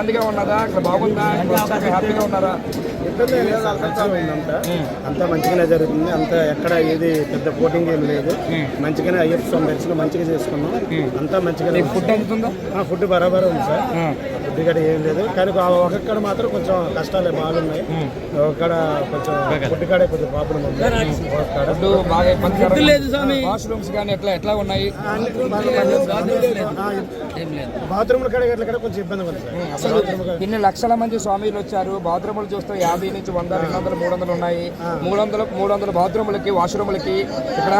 ఇబ్బందిగా ఉన్నదా ఇక్కడ బాగుందా? హ్యాపీగా ఉన్నారా? అంతా మంచిగానే జరుగుతుంది అంతా ఎక్కడ ఏది పెద్ద పోటింగ్ ఏం లేదు. మంచిగానే అయ్యప్ప స్వామి దర్శనం మంచిగా చేసుకున్నాం. అంతా మంచిగానే ఫుడ్ అందుతుందా ఆ, ఫుడ్ బరాబర్ ఉంది సార్. ఫుడ్ కూడా ఏం లేదు. కానీ ఒక్కడ మాత్రం కొంచెం కష్టాలే బాగున్నాయి. ఒక్కడ కొంచెం ఫుడ్ కాడే కొంచెం ప్రాబ్లం ఉంది. వాష్రూమ్స్ కానీ ఎట్లా ఎట్లా ఉన్నాయి? బాత్రూమ్ కాడ కొంచెం ఇబ్బంది ఉంది సార్ అసలు ఇన్ని లక్షల మంది స్వామీలు వచ్చారు. బాత్రూములు చూస్తే యాభై నుంచి వంద రెండు వందలు మూడు వందలు ఉన్నాయి. మూడు వందలు మూడు వందల బాత్రూములకి వాష్రూములకి ఇక్కడ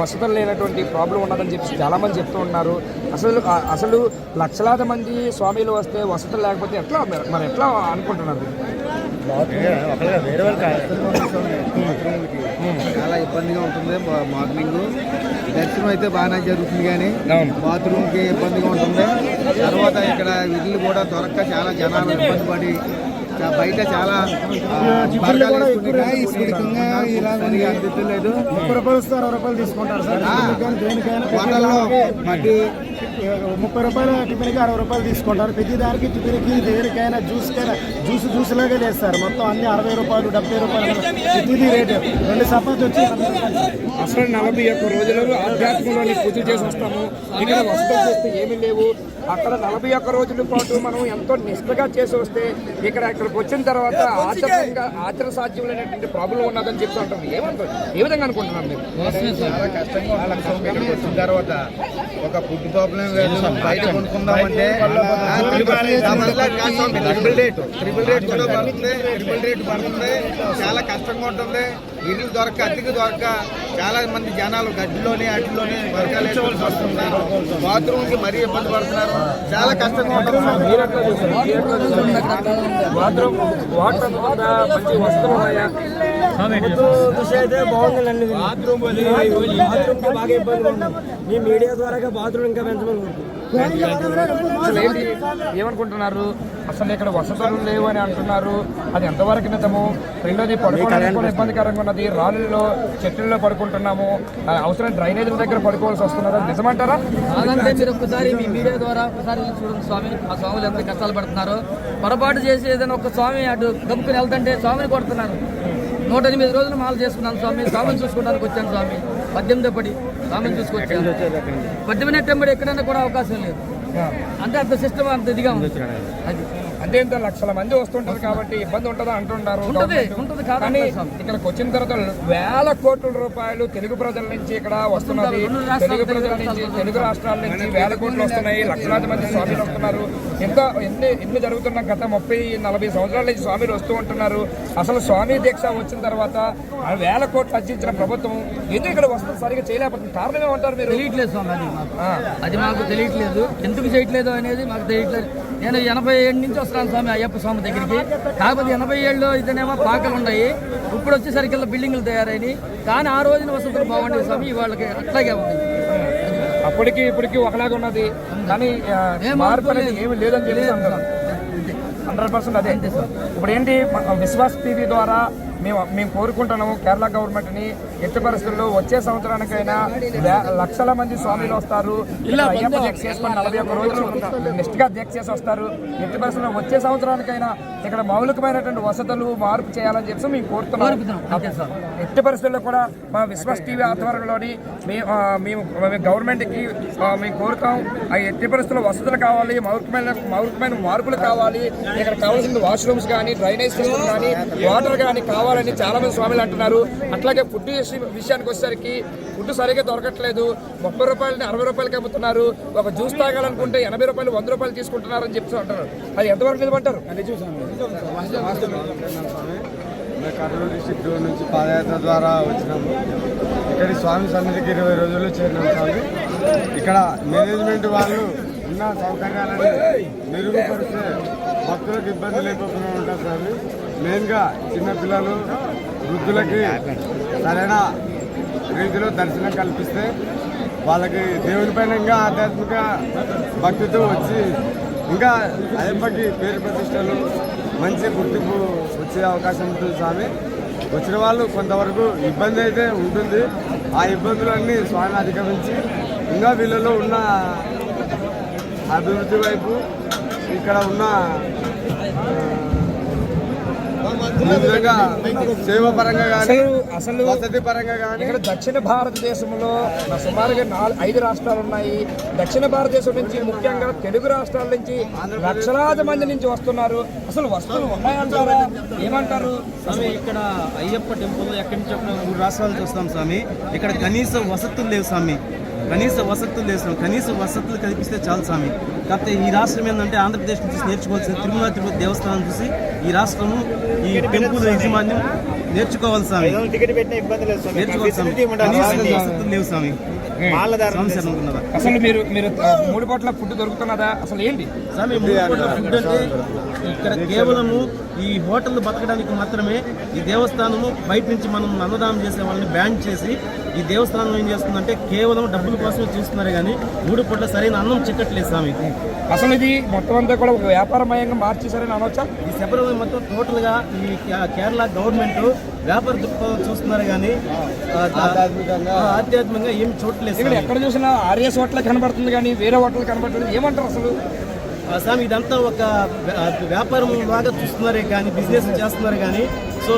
వసతులు లేనటువంటి ప్రాబ్లం ఉన్నదని చెప్పి చాలా మంది చెప్తూ ఉన్నారు. అసలు అసలు లక్షలాది మంది స్వామీలు వస్తే వసతులు లేకపోతే ఎట్లా మరి- ఎట్లా అనుకుంటున్నారు? వేరే చాలా ఇబ్బందిగా ఉంటుంది మార్నింగ్. దర్శనం అయితే బాగానే జరుగుతుంది కానీ. బాత్రూమ్కి ఇబ్బందిగా ఉంటుంది. తర్వాత ఇక్కడ ఇల్లు కూడా దొరక్క చాలా జనాలు ఇబ్బంది పడి బయట చాలా సరిగా రూపాయలు రూపాయలు తీసుకుంటారు సార్. దేనికైనా మధ్య ముప్పై రూపాయలు టిఫిన్కి అరవై రూపాయలు తీసుకుంటారు. ప్రతి దానికి టిఫిన్కి దేనికైనా జ్యూస్కైనా జ్యూస్ జ్యూస్ లాగే వేస్తారు మొత్తం అన్ని అరవై రూపాయలు డెబ్బై రూపాయలు ప్రతిదీ రేటు. రెండు చపాతి వచ్చి. అసలు నలభై ఒక్క రోజులలో ఆధ్యాత్మంలోని పూజ చేసి వస్తాము. ఇక్కడ వసతులు చేస్తే ఏమీ లేవు. అక్కడ నలభై ఒక్క రోజుల పాటు మనం ఎంతో నిష్ఠగా చేసి వస్తే ఇక్కడ ఇక్కడికి వచ్చిన తర్వాత ఆచరణంగా ఆచరణ సాధ్యమైనటువంటి ప్రాబ్లం ఉన్నదని చెప్తూ ఉంటాం ఏమంటారు? ఏ విధంగా అనుకుంటున్నారు మీరు? చాలా కష్టంగా వచ్చిన తర్వాత ఒక ఫుడ్ ప్రాబ్లం బయట కొనుక్కుందామంటే ట్రిపుల్ రేట్ ట్రిపుల్ రేట్ కూడా పడుతుంది ట్రిపుల్ రేట్ పడుతుంది. చాలా కష్టంగా ఉంటుంది. ఇల్లు దొరక అద్దెకి దొరక చాలా మంది జనాలు గడ్డిలోనే అడ్డులోనే వర్గాలు వేసుకోవాల్సి వస్తున్నారు. బాత్రూమ్కి మరీ ఇబ్బంది పడుతున్నారు. చాలా కష్టంగా ఉంటుంది? బాత్రూమ్ వాటర్ మంచి ఉన్నాయా? బాగుందండి బాత్రూమ్ బాగా ఇబ్బంది మీ మీడియా ద్వారా బాత్రూమ్ ఇంకా పెంచమని ఏమనుకుంటున్నారు? అసలు ఇక్కడ వసతులు లేవు అని అంటున్నారు. అది ఎంతవరకు నిజము? రెండోది పడుకోవడానికి కూడా ఇబ్బందికరంగా ఉన్నది. రాళ్ళల్లో చెట్లలో పడుకుంటున్నాము. ఆ, అవసరం డ్రైనేజీల దగ్గర పడుకోవాల్సి వస్తున్నారు అది నిజమంటారా? కాదంటే మీరు ఒక్కసారి మీ మీడియా ద్వారా ఒకసారి చూడండి స్వామి. ఆ స్వాములు ఎంత కష్టాలు పడుతున్నారో. పొరపాటు చేసి ఏదైనా ఒక స్వామి అటు గమ్ముకుని వెళ్తుంటే స్వామిని కొడుతున్నారు. నూట ఎనిమిది రోజులు మాల చేసుకున్నాను స్వామి. స్వామిని చూసుకోవడానికి వచ్చాను స్వామి. పద్దెనిమిది పడి స్వామిని చూసుకొచ్చాను పద్దెనిమిది టెంబడి ఎక్కడైనా కూడా అవకాశం లేదు. అంటే అంత సిస్టమ్ అంత ఇదిగా ఉంది. అది. ఇంత లక్షల మంది వస్తుంటారు కాబట్టి ఇబ్బంది ఉంటుందా అంటున్నారు కాదు కానీ. ఇక్కడికి వచ్చిన తర్వాత వేల కోట్ల రూపాయలు తెలుగు ప్రజల నుంచి ఇక్కడ వస్తున్నది. తెలుగు ప్రజల నుంచి. తెలుగు రాష్ట్రాల నుంచి వేల కోట్లు వస్తున్నాయి. లక్షలాది మంది స్వామిలు వస్తున్నారు. ఎంత ఎన్ని ఎన్ని జరుగుతున్న గత ముప్పై నలభై సంవత్సరాల నుంచి స్వామిలు వస్తూ ఉంటున్నారు. అసలు స్వామి దీక్ష వచ్చిన తర్వాత వేల కోట్లు అర్జించిన ప్రభుత్వం ఎందుకు ఇక్కడ వస్తుంది? సరిగా చేయలేకపోతుంది. కారణం ఏమంటారు మీరు? తెలియట్లేదు స్వామి. అది మాకు తెలియట్లేదు. ఎందుకు చేయట్లేదు అనేది మాకు తెలియట్లేదు. నేను ఎనభై ఏడు నుంచి వస్తున్నాను స్వామి అయ్యప్ప స్వామి దగ్గరికి. కాకపోతే ఎనభై ఏళ్ళలో ఇతనేమో పాకలు ఉన్నాయి. ఇప్పుడు వచ్చేసరికి బిల్డింగ్లు తయారైనాయి. కానీ ఆ రోజున వసతులు బాగుండేవి స్వామి వాళ్ళకి అట్లాగే ఉంది. అప్పటికి ఇప్పటికి ఒకలాగా ఉన్నది. కానీ మార్పు అనేది. ఏమి లేదని అంటారు హండ్రెడ్ పర్సెంట్ అదే. ఇప్పుడు ఏంటి విశ్వాస్ టీవీ ద్వారా మేము మేము కోరుకుంటున్నాము కేరళ గవర్నమెంట్ని ఎట్టి పరిస్థితుల్లో వచ్చే సంవత్సరానికైనా లక్షల మంది స్వామిలు వస్తారు. అయ్యప్ప దీక్ష చేసుకొని నలభై ఒక్క రోజులు నిష్ఠగా దీక్ష చేసి వస్తారు. ఎట్టి పరిస్థితుల్లో వచ్చే సంవత్సరానికైనా ఇక్కడ మౌలికమైనటువంటి వసతులు మార్పు చేయాలని చెప్పి మేము కోరుతున్నాం. ఎట్టి పరిస్థితుల్లో కూడా మా విశ్వాస్ టీవీ ఆధ్వర్యంలోని మేము మేము మేము గవర్నమెంట్కి మేము కోరుతాం. ఆ ఎట్టి పరిస్థితుల్లో వసతులు కావాలి మౌలికమైన మౌలికమైన మార్పులు కావాలి. ఇక్కడ కావాల్సిన వాష్రూమ్స్ కానీ డ్రైనేజ్ సిస్టమ్ కానీ వాటర్ కానీ కావాలని చాలా మంది స్వామిలు అంటున్నారు. అట్లాగే ఫుడ్ విషయం- విషయానికి వచ్చేసరికి ఫుడ్ సరిగ్గా దొరకట్లేదు. ముప్పై రూపాయలని అరవై రూపాయలకి అమ్ముతున్నారు. ఒక జ్యూస్ తాగాలనుకుంటే ఎనభై రూపాయలు వంద రూపాయలు తీసుకుంటున్నారని చెప్తూ అంటున్నారు. అది ఎంతవరకు నిలబడ్డారు? కర్నూలు డిస్టిక్ నుంచి పాదయాత్ర ద్వారా వచ్చినాము ఇక్కడి స్వామి సన్నిధికి ఇరవై రోజులు చేరినాం స్వామి ఇక్కడ మేనేజ్మెంట్ వాళ్ళు ఉన్న సౌకర్యాలను మెరుగుపరిస్తే భక్తులకు ఇబ్బంది లేకుండా ఉంటారు స్వామి మెయిన్గా చిన్నపిల్లలు వృద్ధులకి సరైన రీతిలో దర్శనం కల్పిస్తే వాళ్ళకి దేవుని పైన ఇంకా ఆధ్యాత్మిక భక్తితో వచ్చి ఇంకా అయ్యప్పకి పేరు ప్రతిష్టలు మంచి గుర్తింపు వచ్చే అవకాశం ఉంటుంది స్వామి. వచ్చిన వాళ్ళు కొంతవరకు ఇబ్బంది అయితే ఉంటుంది. ఆ ఇబ్బందులన్నీ స్వామి అధిగమించి ఇంకా వీళ్ళలో ఉన్న అభివృద్ధి వైపు ఇక్కడ ఉన్న ఈ విధంగా సేవ పరంగా కానీ అసలు వసతి పరంగా కానీ ఇక్కడ దక్షిణ భారతదేశంలో సుమారుగా నాలుగు ఐదు రాష్ట్రాలు ఉన్నాయి దక్షిణ భారతదేశం నుంచి ముఖ్యంగా తెలుగు రాష్ట్రాల నుంచి లక్షలాది మంది నుంచి వస్తున్నారు. అసలు వస్తువులు ఉన్నాయంటారా? ఏమంటారు? స్వామి ఇక్కడ అయ్యప్ప టెంపుల్ ఎక్కడి నుంచి మూడు రాష్ట్రాల నుంచి వస్తాం స్వామి. ఇక్కడ కనీస వసతులు లేవు స్వామి. కనీస వసతులు స్వామి కనీస వసతులు కల్పిస్తే చాలు స్వామి. కాకపోతే ఈ రాష్ట్రం ఏంటంటే ఆంధ్రప్రదేశ్ నుంచి నేర్చుకోవాల్సిన తిరుమల తిరుపతి దేవస్థానం చూసి ఈ రాష్ట్రము ఈ టెంపుల్ యజమాన్యం నేర్చుకోవాలి స్వామి. టికెట్ పెట్టిన ఇబ్బంది లేదు స్వామి. నేర్చుకోవాలి స్వామి. కనీస వసతులు లేవు స్వామి. అసలు మీరు మీరు మూడు పూట్ల ఫుడ్ దొరుకుతున్నదా? అసలు ఏంటి? స్వామి మూడు పూటల ఫుడ్ అంటే ఇక్కడ కేవలము ఈ హోటల్ బతకడానికి మాత్రమే ఈ దేవస్థానము బయట నుంచి మనం అన్నదానం చేసే వాళ్ళని బ్యాన్ చేసి ఈ దేవస్థానం ఏం చేస్తుందంటే కేవలం డబ్బుల కోసమే చూస్తున్నారు కానీ మూడు పూట్ల సరైన అన్నం చిక్కట్లేదు స్వామి అసలు ఇది మొత్తం అంతా కూడా ఒక వ్యాపారమయంగా మార్చేశారని అనవచ్చా ఈ శబరిమల మొత్తం టోటల్గా ఈ కేరళ గవర్నమెంట్ వ్యాపార దృక్పథం చూస్తున్నారు కానీ ఆధ్యాత్మికంగా. ఏం స్వామి. ఎక్కడ చూసినా ఆర్ఎస్ హోటల్ కనబడుతుంది కానీ వేరే హోటల్ కనబడట్లేదు. ఏమంటారు అసలు? స్వామి ఇదంతా ఒక వ్యా- వ్యాపారం లాగా చూస్తున్నారే కానీ బిజినెస్ చేస్తున్నారు కానీ సో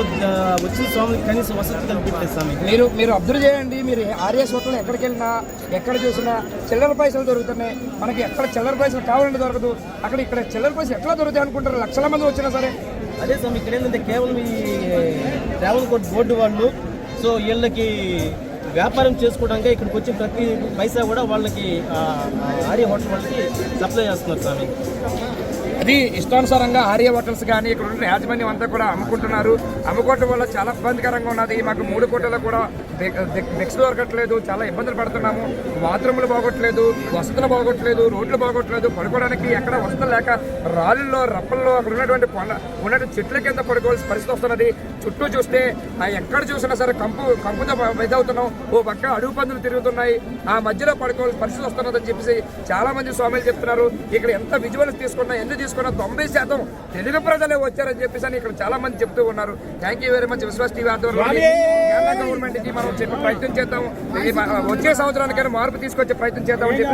వచ్చిన స్వామికి కనీసం వసతి కల్పించలేదు స్వామి. మీరు మీరు అబ్జర్వ్ చేయండి మీరు ఆర్ఎస్ హోటల్ ఎక్కడికి వెళ్ళినా ఎక్కడ చూసినా చిల్లర పైసలు దొరుకుతున్నాయి. మనకి ఎక్కడ చిల్లర పైసలు కావాలంటే దొరకదు. అక్కడ ఇక్కడ చిల్లర పైసలు ఎట్లా దొరుకుతాయి అనుకుంటారు? లక్షల మంది వచ్చినా సరే. అదే స్వామి ఇక్కడ ఏంటంటే కేవలం ఈ ట్రావెల్ బోర్డు వాళ్ళు సో వీళ్ళకి వ్యాపారం చేసుకోవడానికి ఇక్కడికి వచ్చి ప్రతి పైసా కూడా వాళ్ళకి ఆ, ఆర్య హోటల్ వాళ్ళకి సప్లై చేస్తున్నారు స్వామి. అది ఇష్టానుసారంగా ఆర్య హోటల్స్ కానీ ఇక్కడ ఉన్న యాజమాన్యం అంతా కూడా అమ్ముకుంటున్నారు. అమ్ముకోవటం వల్ల చాలా ఇబ్బందికరంగా ఉన్నది. మాకు మూడు కోట్లలో కూడా మిక్స్ దొరకట్లేదు. చాలా ఇబ్బందులు పడుతున్నాము. బాత్రూములు బాగోట్లేదు వసతులు బాగోట్లేదు రోడ్లు బాగోట్లేదు పడుకోవడానికి ఎక్కడ వసతులు లేక రాళ్ళల్లో రప్పల్లో అక్కడ ఉన్నటువంటి కొండ ఉన్నటువంటి చెట్ల కింద పడుకోవాల్సిన పరిస్థితి వస్తున్నది. చుట్టూ చూస్తే ఆ ఎక్కడ చూసినా సరే కంపు కంపుతో ఇదవుతున్నాం ఓ పక్క అడుగు పందులు తిరుగుతున్నాయి. ఆ మధ్యలో పడుకోవాల్సిన పరిస్థితి వస్తున్నదని చెప్పేసి చాలా మంది స్వామిలు చెప్తున్నారు. ఇక్కడ ఎంత విజువల్స్ తీసుకున్నా ఎందుకు తీసుకున్నా తొంభై శాతం తెలుగు ప్రజలే వచ్చారని చెప్పేసి అని ఇక్కడ చాలా మంది చెప్తూ ఉన్నారు. Thank you very much Vishwas TV ఆధ్వర్యంలో. కేరళ గవర్నమెంట్కి మనం చెప్పే ప్రయత్నం చేద్దాం వచ్చే సంవత్సరానికైనా మార్పు తీసుకొచ్చే ప్రయత్నం చేద్దామని చెప్పి.